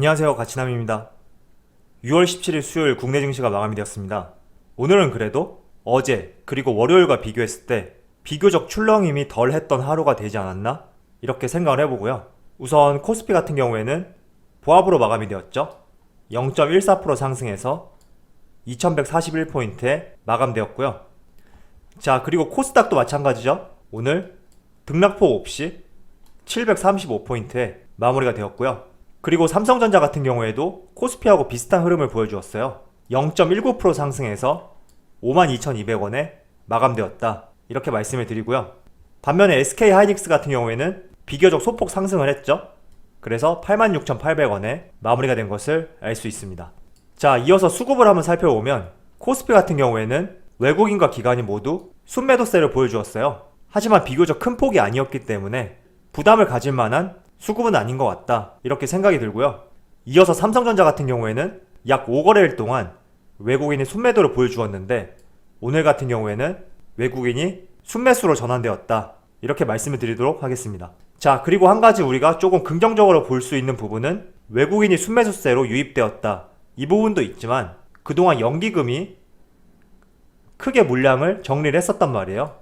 안녕하세요. 가치남입니다. 6월 17일 수요일 국내 증시가 마감이 되었습니다. 오늘은 그래도 어제 그리고 월요일과 비교했을 때 비교적 출렁임이 덜 했던 하루가 되지 않았나? 이렇게 생각을 해보고요. 우선 코스피 같은 경우에는 보합으로 마감이 되었죠. 0.14% 상승해서 2141포인트에 마감되었고요. 자, 그리고 코스닥도 마찬가지죠. 오늘 등락폭 없이 735포인트에 마무리가 되었고요. 그리고 삼성전자 같은 경우에도 코스피하고 비슷한 흐름을 보여주었어요. 0.19% 상승해서 52,200원에 마감되었다. 이렇게 말씀을 드리고요. 반면에 SK 하이닉스 같은 경우에는 비교적 소폭 상승을 했죠. 그래서 86,800원에 마무리가 된 것을 알 수 있습니다. 자, 이어서 수급을 한번 살펴보면 코스피 같은 경우에는 외국인과 기관이 모두 순매도세를 보여주었어요. 하지만 비교적 큰 폭이 아니었기 때문에 부담을 가질 만한 수급은 아닌 것 같다. 이렇게 생각이 들고요. 이어서 삼성전자 같은 경우에는 약 5거래일 동안 외국인이 순매도를 보여주었는데 오늘 같은 경우에는 외국인이 순매수로 전환되었다. 이렇게 말씀을 드리도록 하겠습니다. 자, 그리고 한 가지 우리가 조금 긍정적으로 볼 수 있는 부분은 외국인이 순매수세로 유입되었다. 이 부분도 있지만 그동안 연기금이 크게 물량을 정리를 했었단 말이에요.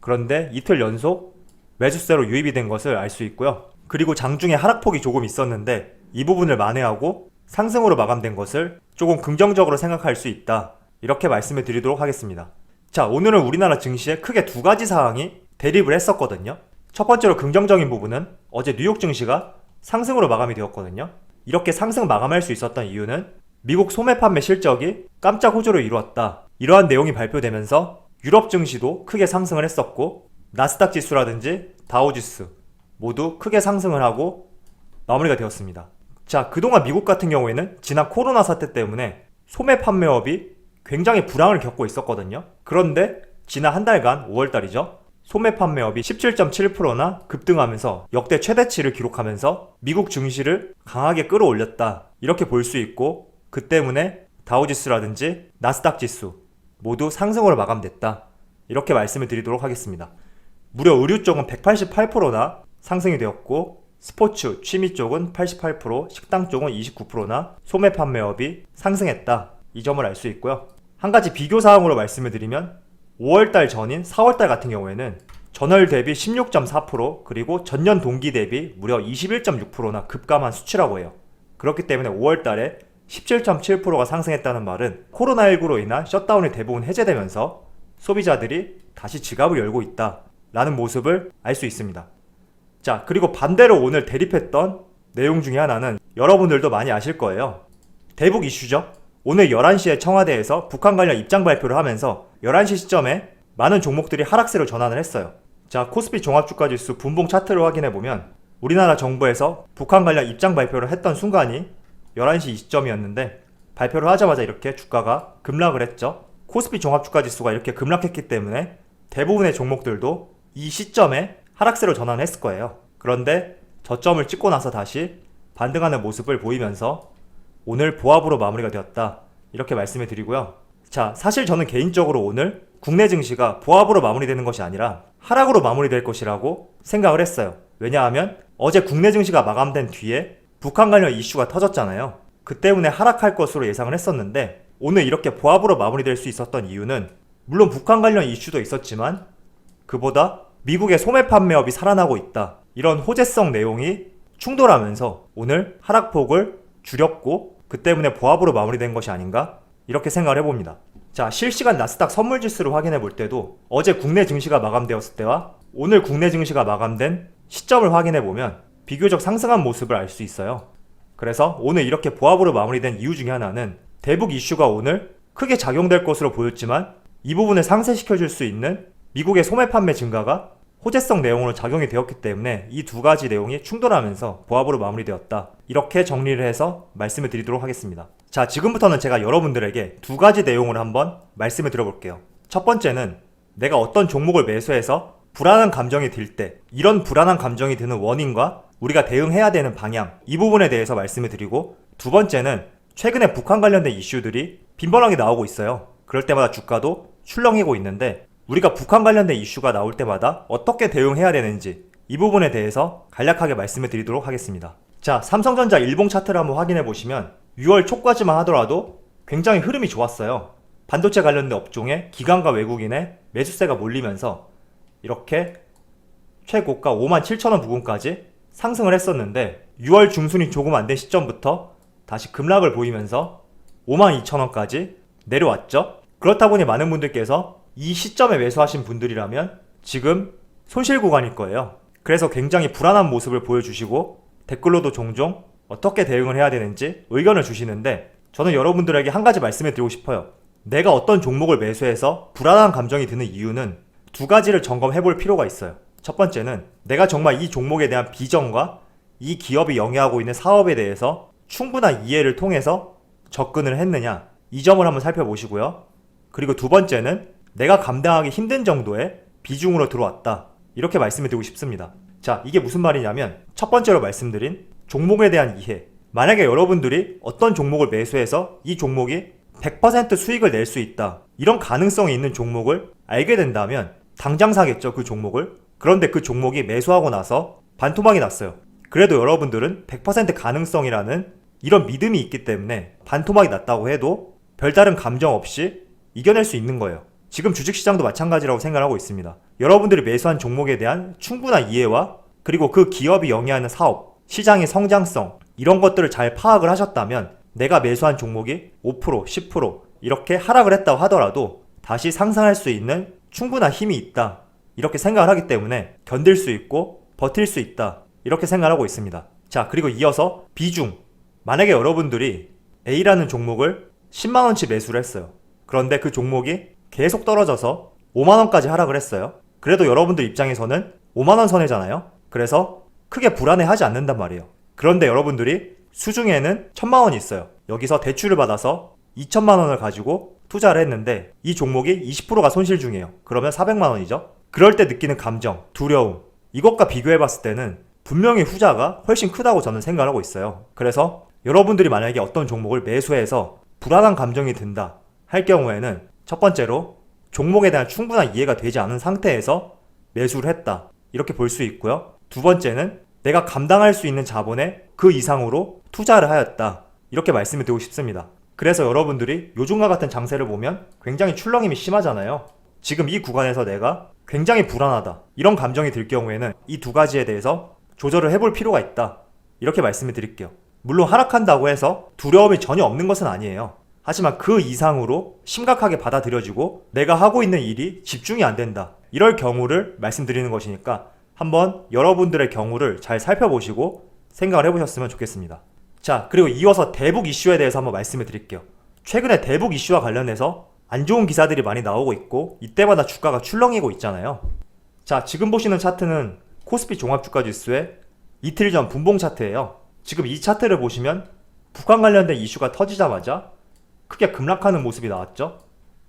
그런데 이틀 연속 매수세로 유입이 된 것을 알 수 있고요. 그리고 장중에 하락폭이 조금 있었는데 이 부분을 만회하고 상승으로 마감된 것을 조금 긍정적으로 생각할 수 있다. 이렇게 말씀을 드리도록 하겠습니다. 자, 오늘은 우리나라 증시에 크게 두 가지 사항이 대립을 했었거든요. 첫 번째로 긍정적인 부분은 어제 뉴욕 증시가 상승으로 마감이 되었거든요. 이렇게 상승 마감할 수 있었던 이유는 미국 소매 판매 실적이 깜짝 호조를 이루었다. 이러한 내용이 발표되면서 유럽 증시도 크게 상승을 했었고 나스닥 지수라든지 다우지수 모두 크게 상승을 하고 마무리가 되었습니다. 자, 그동안 미국 같은 경우에는 지난 코로나 사태 때문에 소매 판매업이 굉장히 불황을 겪고 있었거든요. 그런데 지난 한 달간 5월달이죠. 소매 판매업이 17.7%나 급등하면서 역대 최대치를 기록하면서 미국 증시를 강하게 끌어올렸다. 이렇게 볼 수 있고 그 때문에 다우지수라든지 나스닥 지수 모두 상승으로 마감됐다. 이렇게 말씀을 드리도록 하겠습니다. 무려 의류 쪽은 188%나 상승이 되었고 스포츠, 취미 쪽은 88%, 식당 쪽은 29%나 소매 판매업이 상승했다. 이 점을 알 수 있고요. 한 가지 비교 사항으로 말씀을 드리면 5월달 전인 4월달 같은 경우에는 전월 대비 16.4% 그리고 전년 동기 대비 무려 21.6%나 급감한 수치라고 해요. 그렇기 때문에 5월달에 17.7%가 상승했다는 말은 코로나19로 인한 셧다운이 대부분 해제되면서 소비자들이 다시 지갑을 열고 있다. 라는 모습을 알 수 있습니다. 자, 그리고 반대로 오늘 대립했던 내용 중에 하나는 여러분들도 많이 아실 거예요. 대북 이슈죠. 오늘 11시에 청와대에서 북한 관련 입장 발표를 하면서 11시 시점에 많은 종목들이 하락세로 전환을 했어요. 자, 코스피 종합주가 지수 분봉 차트를 확인해 보면 우리나라 정부에서 북한 관련 입장 발표를 했던 순간이 11시 20점이었는데 발표를 하자마자 이렇게 주가가 급락을 했죠. 코스피 종합주가 지수가 이렇게 급락했기 때문에 대부분의 종목들도 이 시점에 하락세로 전환했을 거예요. 그런데 저점을 찍고 나서 다시 반등하는 모습을 보이면서 오늘 보합으로 마무리가 되었다. 이렇게 말씀을 드리고요. 자, 사실 저는 개인적으로 오늘 국내 증시가 보합으로 마무리되는 것이 아니라 하락으로 마무리될 것이라고 생각을 했어요. 왜냐하면 어제 국내 증시가 마감된 뒤에 북한 관련 이슈가 터졌잖아요. 그 때문에 하락할 것으로 예상을 했었는데 오늘 이렇게 보합으로 마무리될 수 있었던 이유는 물론 북한 관련 이슈도 있었지만 그보다 미국의 소매 판매업이 살아나고 있다. 이런 호재성 내용이 충돌하면서 오늘 하락폭을 줄였고 그 때문에 보합으로 마무리된 것이 아닌가 이렇게 생각을 해봅니다. 자 실시간 나스닥 선물 지수를 확인해 볼 때도 어제 국내 증시가 마감되었을 때와 오늘 국내 증시가 마감된 시점을 확인해 보면 비교적 상승한 모습을 알 수 있어요. 그래서 오늘 이렇게 보합으로 마무리된 이유 중에 하나는 대북 이슈가 오늘 크게 작용될 것으로 보였지만 이 부분을 상쇄시켜 줄 수 있는 미국의 소매 판매 증가가 호재성 내용으로 작용이 되었기 때문에 이 두 가지 내용이 충돌하면서 보합으로 마무리되었다. 이렇게 정리를 해서 말씀을 드리도록 하겠습니다. 자, 지금부터는 제가 여러분들에게 두 가지 내용을 한번 말씀을 드려볼게요. 첫 번째는 내가 어떤 종목을 매수해서 불안한 감정이 들 때, 이런 불안한 감정이 드는 원인과 우리가 대응해야 되는 방향, 이 부분에 대해서 말씀을 드리고, 두 번째는 최근에 북한 관련된 이슈들이 빈번하게 나오고 있어요. 그럴 때마다 주가도 출렁이고 있는데, 우리가 북한 관련된 이슈가 나올 때마다 어떻게 대응해야 되는지 이 부분에 대해서 간략하게 말씀을 드리도록 하겠습니다. 자, 삼성전자 일봉 차트를 한번 확인해 보시면 6월 초까지만 하더라도 굉장히 흐름이 좋았어요. 반도체 관련된 업종에 기관과 외국인의 매수세가 몰리면서 이렇게 최고가 57,000원 부근까지 상승을 했었는데 6월 중순이 조금 안 된 시점부터 다시 급락을 보이면서 52,000원까지 내려왔죠. 그렇다 보니 많은 분들께서 이 시점에 매수하신 분들이라면 지금 손실 구간일 거예요. 그래서 굉장히 불안한 모습을 보여주시고 댓글로도 종종 어떻게 대응을 해야 되는지 의견을 주시는데 저는 여러분들에게 한 가지 말씀을 드리고 싶어요. 내가 어떤 종목을 매수해서 불안한 감정이 드는 이유는 두 가지를 점검해 볼 필요가 있어요. 첫 번째는 내가 정말 이 종목에 대한 비전과 이 기업이 영위하고 있는 사업에 대해서 충분한 이해를 통해서 접근을 했느냐 이 점을 한번 살펴보시고요. 그리고 두 번째는 내가 감당하기 힘든 정도의 비중으로 들어왔다. 이렇게 말씀을 드리고 싶습니다. 자, 이게 무슨 말이냐면 첫 번째로 말씀드린 종목에 대한 이해. 만약에 여러분들이 어떤 종목을 매수해서 이 종목이 100% 수익을 낼 수 있다. 이런 가능성이 있는 종목을 알게 된다면 당장 사겠죠, 그 종목을. 그런데 그 종목이 매수하고 나서 반토막이 났어요. 그래도 여러분들은 100% 가능성이라는 이런 믿음이 있기 때문에 반토막이 났다고 해도 별다른 감정 없이 이겨낼 수 있는 거예요. 지금 주식시장도 마찬가지라고 생각하고 있습니다. 여러분들이 매수한 종목에 대한 충분한 이해와 그리고 그 기업이 영위하는 사업, 시장의 성장성, 이런 것들을 잘 파악을 하셨다면 내가 매수한 종목이 5%, 10% 이렇게 하락을 했다고 하더라도 다시 상승할 수 있는 충분한 힘이 있다. 이렇게 생각을 하기 때문에 견딜 수 있고 버틸 수 있다. 이렇게 생각하고 있습니다. 자, 그리고 이어서 비중. 만약에 여러분들이 A라는 종목을 10만원치 매수를 했어요. 그런데 그 종목이 계속 떨어져서 5만원까지 하락을 했어요. 그래도 여러분들 입장에서는 5만원 선이잖아요. 그래서 크게 불안해하지 않는단 말이에요. 그런데 여러분들이 수중에는 1000만원이 있어요. 여기서 대출을 받아서 2천만원을 가지고 투자를 했는데 이 종목이 20%가 손실 중이에요. 그러면 400만원이죠. 그럴 때 느끼는 감정, 두려움, 이것과 비교해 봤을 때는 분명히 후자가 훨씬 크다고 저는 생각을 하고 있어요. 그래서 여러분들이 만약에 어떤 종목을 매수해서 불안한 감정이 든다 할 경우에는 첫 번째로 종목에 대한 충분한 이해가 되지 않은 상태에서 매수를 했다. 이렇게 볼 수 있고요. 두 번째는 내가 감당할 수 있는 자본의 그 이상으로 투자를 하였다. 이렇게 말씀을 드리고 싶습니다. 그래서 여러분들이 요즘과 같은 장세를 보면 굉장히 출렁임이 심하잖아요. 지금 이 구간에서 내가 굉장히 불안하다. 이런 감정이 들 경우에는 이 두 가지에 대해서 조절을 해볼 필요가 있다. 이렇게 말씀을 드릴게요. 물론 하락한다고 해서 두려움이 전혀 없는 것은 아니에요. 하지만 그 이상으로 심각하게 받아들여지고 내가 하고 있는 일이 집중이 안 된다. 이럴 경우를 말씀드리는 것이니까 한번 여러분들의 경우를 잘 살펴보시고 생각을 해보셨으면 좋겠습니다. 자, 그리고 이어서 대북 이슈에 대해서 한번 말씀을 드릴게요. 최근에 대북 이슈와 관련해서 안 좋은 기사들이 많이 나오고 있고 이때마다 주가가 출렁이고 있잖아요. 자, 지금 보시는 차트는 코스피 종합주가지수의 이틀 전 분봉 차트예요. 지금 이 차트를 보시면 북한 관련된 이슈가 터지자마자 크게 급락하는 모습이 나왔죠.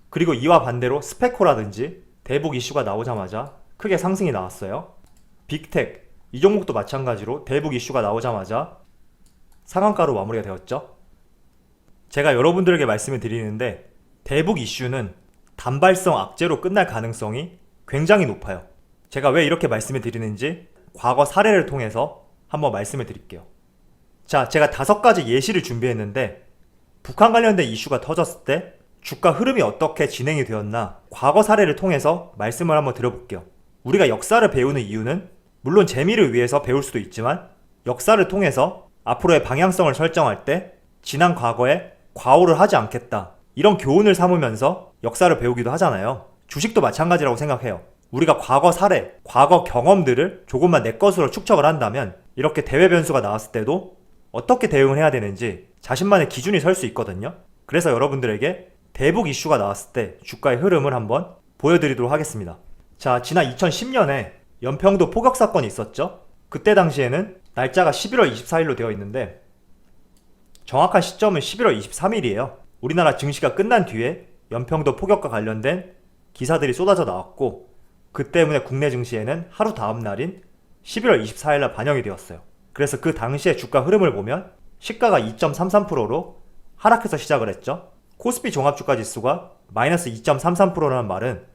그리고 이와 반대로 스페코라든지 대북 이슈가 나오자마자 크게 상승이 나왔어요. 빅텍 이 종목도 마찬가지로 대북 이슈가 나오자마자 상한가로 마무리가 되었죠. 제가 여러분들에게 말씀을 드리는데 대북 이슈는 단발성 악재로 끝날 가능성이 굉장히 높아요. 제가 왜 이렇게 말씀을 드리는지 과거 사례를 통해서 한번 말씀을 드릴게요. 자, 제가 다섯 가지 예시를 준비했는데 북한 관련된 이슈가 터졌을 때 주가 흐름이 어떻게 진행이 되었나 과거 사례를 통해서 말씀을 한번 드려볼게요. 우리가 역사를 배우는 이유는 물론 재미를 위해서 배울 수도 있지만 역사를 통해서 앞으로의 방향성을 설정할 때 지난 과거에 과오를 하지 않겠다. 이런 교훈을 삼으면서 역사를 배우기도 하잖아요. 주식도 마찬가지라고 생각해요. 우리가 과거 사례, 과거 경험들을 조금만 내 것으로 축적을 한다면 이렇게 대외 변수가 나왔을 때도 어떻게 대응을 해야 되는지 자신만의 기준이 설 수 있거든요. 그래서 여러분들에게 대북 이슈가 나왔을 때 주가의 흐름을 한번 보여드리도록 하겠습니다. 자, 지난 2010년에 연평도 포격 사건이 있었죠. 그때 당시에는 날짜가 11월 24일로 되어 있는데 정확한 시점은 11월 23일이에요. 우리나라 증시가 끝난 뒤에 연평도 포격과 관련된 기사들이 쏟아져 나왔고 그 때문에 국내 증시에는 하루 다음 날인 11월 24일 날 반영이 되었어요. 그래서 그 당시의 주가 흐름을 보면 시가가 2.33%로 하락해서 시작을 했죠. 코스피 종합주가 지수가 마이너스 2.33%라는 말은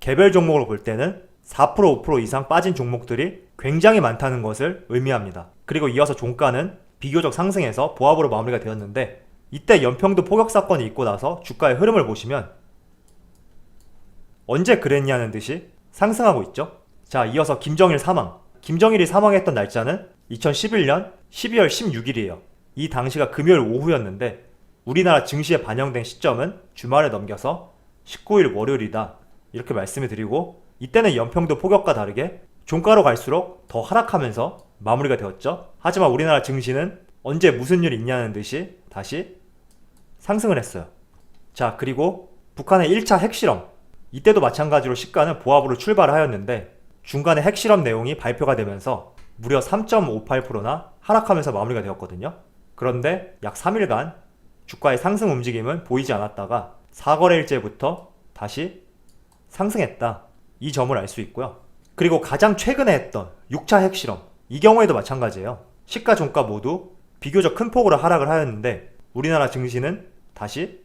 개별 종목으로 볼 때는 4% 5% 이상 빠진 종목들이 굉장히 많다는 것을 의미합니다. 그리고 이어서 종가는 비교적 상승해서 보합으로 마무리가 되었는데 이때 연평도 포격 사건이 있고 나서 주가의 흐름을 보시면 언제 그랬냐는 듯이 상승하고 있죠. 자, 이어서 김정일 사망. 김정일이 사망했던 날짜는 2011년 12월 16일이에요. 이 당시가 금요일 오후였는데 우리나라 증시에 반영된 시점은 주말에 넘겨서 19일 월요일이다. 이렇게 말씀을 드리고 이때는 연평도 포격과 다르게 종가로 갈수록 더 하락하면서 마무리가 되었죠. 하지만 우리나라 증시는 언제 무슨 일이 있냐는 듯이 다시 상승을 했어요. 자, 그리고 북한의 1차 핵실험. 이때도 마찬가지로 시가는 보합으로 출발을 하였는데 중간에 핵실험 내용이 발표가 되면서 무려 3.58%나 하락하면서 마무리가 되었거든요. 그런데 약 3일간 주가의 상승 움직임은 보이지 않았다가 4거래일째부터 다시 상승했다. 이 점을 알 수 있고요. 그리고 가장 최근에 했던 6차 핵실험. 이 경우에도 마찬가지예요. 시가 종가 모두 비교적 큰 폭으로 하락을 하였는데 우리나라 증시는 다시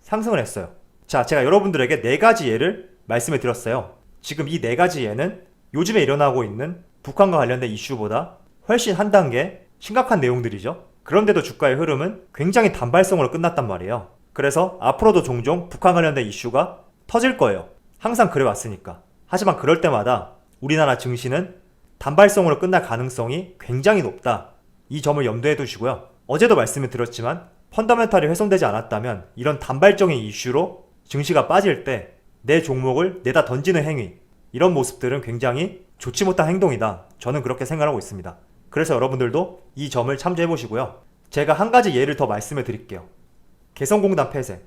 상승을 했어요. 자, 제가 여러분들에게 네 가지 예를 말씀을 드렸어요. 지금 이 네 가지 예는 요즘에 일어나고 있는 북한과 관련된 이슈보다 훨씬 한 단계 심각한 내용들이죠. 그런데도 주가의 흐름은 굉장히 단발성으로 끝났단 말이에요. 그래서 앞으로도 종종 북한 관련된 이슈가 터질 거예요. 항상 그래왔으니까. 하지만 그럴 때마다 우리나라 증시는 단발성으로 끝날 가능성이 굉장히 높다. 이 점을 염두에 두시고요. 어제도 말씀을 드렸지만 펀더멘탈이 훼손되지 않았다면 이런 단발적인 이슈로 증시가 빠질 때 내 종목을 내다 던지는 행위 이런 모습들은 굉장히 좋지 못한 행동이다. 저는 그렇게 생각하고 있습니다. 그래서 여러분들도 이 점을 참조해 보시고요. 제가 한 가지 예를 더 말씀을 드릴게요. 개성공단 폐쇄.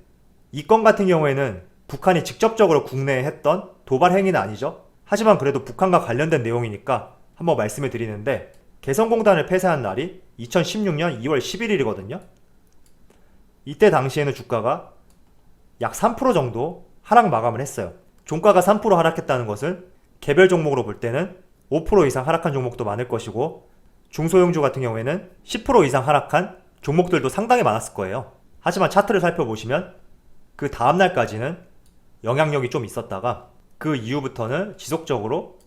이 건 같은 경우에는 북한이 직접적으로 국내에 했던 도발 행위는 아니죠. 하지만 그래도 북한과 관련된 내용이니까 한번 말씀을 드리는데 개성공단을 폐쇄한 날이 2016년 2월 11일이거든요. 이때 당시에는 주가가 약 3% 정도 하락 마감을 했어요. 종가가 3% 하락했다는 것은 개별 종목으로 볼 때는 5% 이상 하락한 종목도 많을 것이고 중소형주 같은 경우에는 10% 이상 하락한 종목들도 상당히 많았을 거예요. 하지만 차트를 살펴보시면 그 다음 날까지는 영향력이 좀 있었다가 그 이후부터는 지속적으로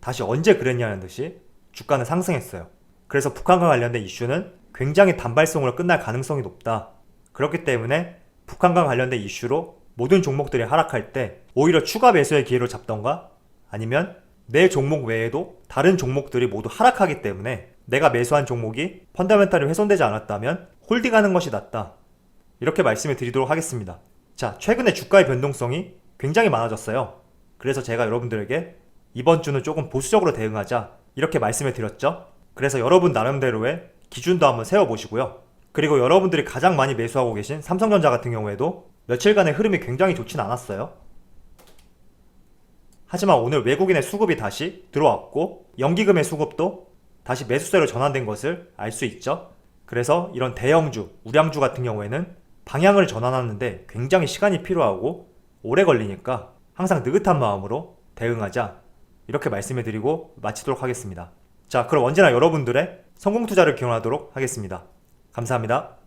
다시 언제 그랬냐는 듯이 주가는 상승했어요. 그래서 북한과 관련된 이슈는 굉장히 단발성으로 끝날 가능성이 높다. 그렇기 때문에 북한과 관련된 이슈로 모든 종목들이 하락할 때 오히려 추가 매수의 기회를 잡던가 아니면 내 종목 외에도 다른 종목들이 모두 하락하기 때문에 내가 매수한 종목이 펀더멘탈이 훼손되지 않았다면 홀딩하는 것이 낫다. 이렇게 말씀을 드리도록 하겠습니다. 자, 최근에 주가의 변동성이 굉장히 많아졌어요. 그래서 제가 여러분들에게 이번 주는 조금 보수적으로 대응하자 이렇게 말씀을 드렸죠. 그래서 여러분 나름대로의 기준도 한번 세워보시고요. 그리고 여러분들이 가장 많이 매수하고 계신 삼성전자 같은 경우에도 며칠간의 흐름이 굉장히 좋진 않았어요. 하지만 오늘 외국인의 수급이 다시 들어왔고 연기금의 수급도 다시 매수세로 전환된 것을 알 수 있죠. 그래서 이런 대형주, 우량주 같은 경우에는 방향을 전환하는데 굉장히 시간이 필요하고 오래 걸리니까 항상 느긋한 마음으로 대응하자 이렇게 말씀해 드리고 마치도록 하겠습니다. 자, 그럼 언제나 여러분들의 성공 투자를 기원하도록 하겠습니다. 감사합니다.